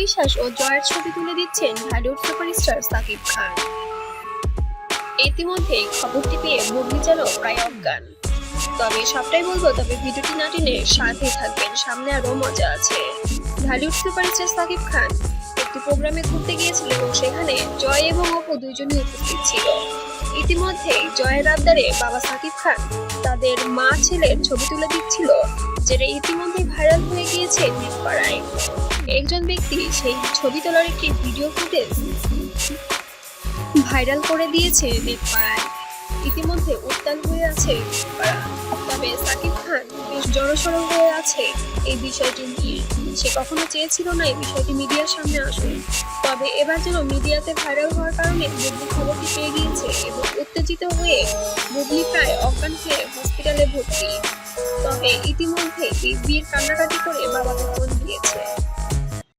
বিশ্বাস ও জয়ের ছবি তুলে দিচ্ছেন হলিউড সুপারস্টার সাকিব খান। ইতিমধ্যে খবরটি পেয়ে প্রায় অজ্ঞান তবে সবটাই বলব, তবে ভিডিওটি না টেনে সাথে থাকবেন, সামনে আরও মজা আছে। হলিউড সুপারস্টার সাকিব খান একটি প্রোগ্রামে ঘুরতে গিয়েছিল এবং সেখানে জয় এবং অপু দুইজনই উপস্থিত ছিল। ইতিমধ্যে জয়ের আবদারে বাবা সাকিব খান তাদের মা ছেলের ছবি তুলে দিচ্ছিল যেটা ইতিমধ্যে ভাইরাল হয়ে গিয়েছে নেটপাড়ায়। একজন ব্যক্তি সেই ছবি তোলার একটি ভিডিও ফুটেজ ভাইরাল করে দিয়েছে নেটপাড়ায়। ইতিমধ্যে উত্তাল হয়ে আছে তবে সাকিব খান বেশ জড়সড় হয়ে আছে এই বিষয়টি নিয়ে। সে কখনো চেয়েছিল না এই বিষয়টি মিডিয়ার সামনে আসুক। তবে এবার যেন মিডিয়াতে ভাইরাল হওয়ার কারণে বুবলি খবরটি পেয়ে গিয়েছে এবং উত্তেজিত হয়ে বুবলি প্রায় অজ্ঞান হয়ে হসপিটালে ভর্তি। তবে ইতিমধ্যে বিয়ের কান্নাকাটি করে বাবাকে ফোন দিয়েছে।